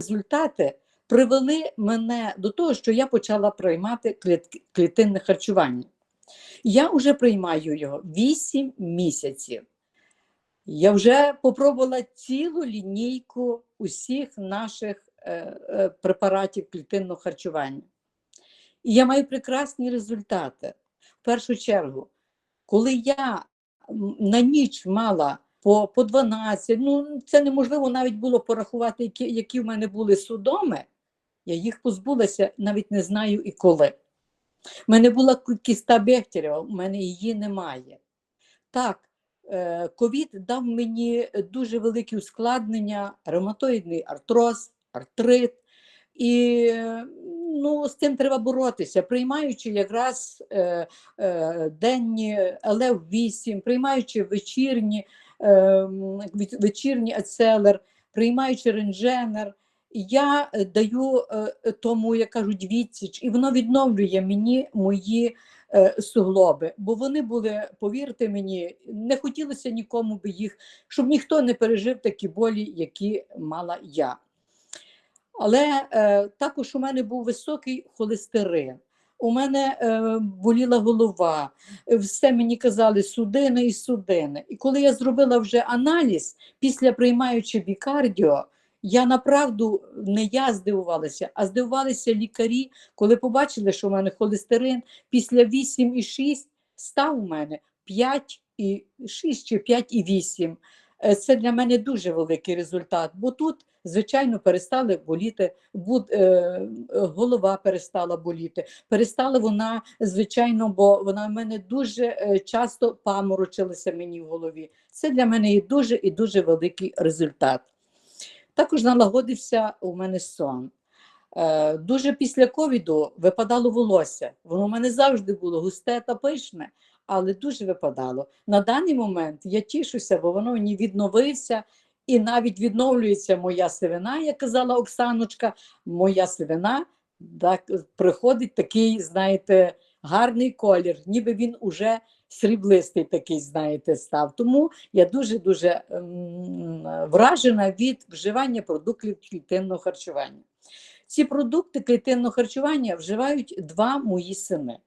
результати привели мене до того, що я почала приймати клітинне харчування. Я вже приймаю його 8 місяців. Я вже попробувала цілу лінійку усіх наших е, е, препаратів клітинного харчування. І я маю прекрасні результати. В першу чергу, коли я на ніч мала по, по 12, ну це неможливо навіть було порахувати, які, які в мене були судоми, я їх позбулася, навіть не знаю і коли. У мене була кіста Бехтерева, у мене її немає. Так, е, ковід дав мені дуже великі ускладнення, ревматоїдний артроз, артрит. І ну, з цим треба боротися, приймаючи якраз е, е, денні ЛФ-8, приймаючи вечірні, вечірній ацелер, приймаючи рендженер. Я е, даю е, тому, як кажуть, відсіч, і воно відновлює мені мої е, суглоби, бо вони були, повірте мені, не хотілося нікому би їх, щоб ніхто не пережив такі болі, які мала я. Але також у мене був високий холестерин. У мене е, боліла голова, е, все мені казали судини і судини. І коли я зробила вже аналіз після приймаючи бікардіо, я направду не я здивувалася, а здивувалися лікарі, коли побачили, що у мене холестерин після 8,6 став у мене 5,6 чи 5,8. Е, Це для мене дуже великий результат, бо тут, звичайно, перестали боліти, е, голова перестала боліти. Перестала вона, звичайно, бо вона в мене дуже е, часто паморочилася мені в голові. Це для мене і дуже і дуже великий результат. Також налагодився у мене сон. Дуже після ковіду випадало волосся. Воно в мене завжди було густе та пишне, але дуже випадало. На даний момент я тішуся, бо воно мені відновився, і навіть відновлюється моя сивина, як казала Оксаночка, моя сивина так, приходить такий, знаєте, гарний колір, ніби він уже сріблистий такий, знаєте, став. Тому я дуже-дуже ем, вражена від вживання продуктів клітинного харчування. Ці продукти клітинного харчування вживають два мої сини.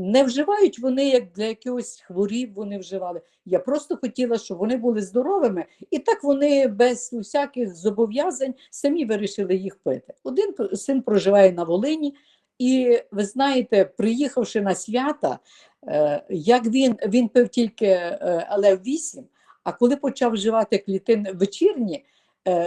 Не вживають вони як для якихось хворіб, вони вживали. Я просто хотіла, щоб вони були здоровими, і так вони без усяких зобов'язань самі вирішили їх пити. Один син проживає на Волині, і ви знаєте, приїхавши на свята, е, як він, він пив тільки е, ЛФ-8, а коли почав вживати клітин вечірні,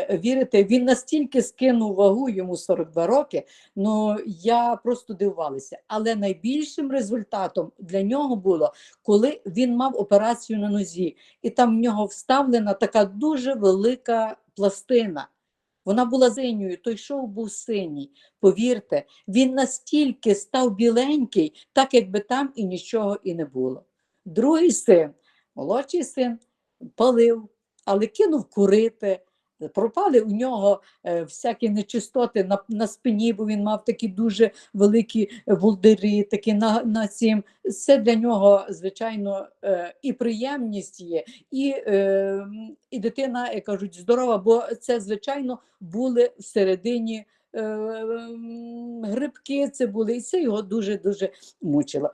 вірите, він настільки скинув вагу, йому 42 роки, ну я просто дивувалася. Але найбільшим результатом для нього було, коли він мав операцію на нозі, і там в нього вставлена така дуже велика пластина. Вона була синьою, той шов був синій. Повірте, він настільки став біленький, так якби там і нічого і не було. Другий син, молодший син, палив, але кинув курити. Пропали у нього е, всякі нечистоти на, на спині, бо він мав такі дуже великі волдири, такі на, на цім. Це для нього, звичайно, е, і приємність є, і, е, і дитина, як кажуть, здорова, бо це, звичайно, були всередині е, грибки, це були, і це його дуже-дуже мучило.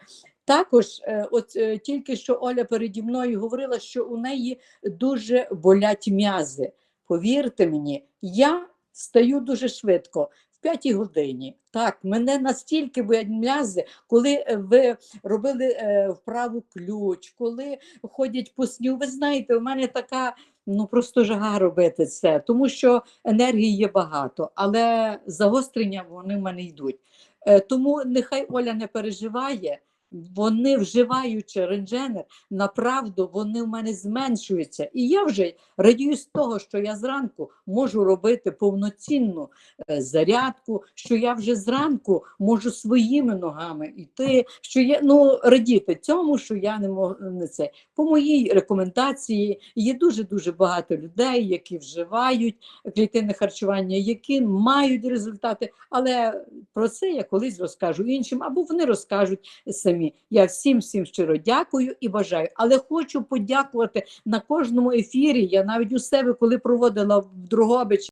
Також, е, от е, тільки що Оля переді мною говорила, що у неї дуже болять м'язи. Повірте мені, я стаю дуже швидко, в п'ятій годині. Так, мене настільки боять м'язи, коли е, ви робили е, вправу ключ, коли ходять по сню. Ви знаєте, у мене така ну просто жага робити це, тому що енергії є багато, але загострення вони в мене йдуть. Е, Тому нехай Оля не переживає. Вони вживаючи рендженер, направду вони в мене зменшуються. І я вже радію з того, що я зранку можу робити повноцінну е, зарядку, що я вже зранку можу своїми ногами йти, що я ну радіти цьому, що я не можу не це. По моїй рекомендації є дуже дуже багато людей, які вживають клітинне харчування, які мають результати. Але про це я колись розкажу іншим, або вони розкажуть самі. Я всім всім щиро дякую і бажаю. Але хочу подякувати на кожному ефірі. Я навіть у себе, коли проводила в Другобичі.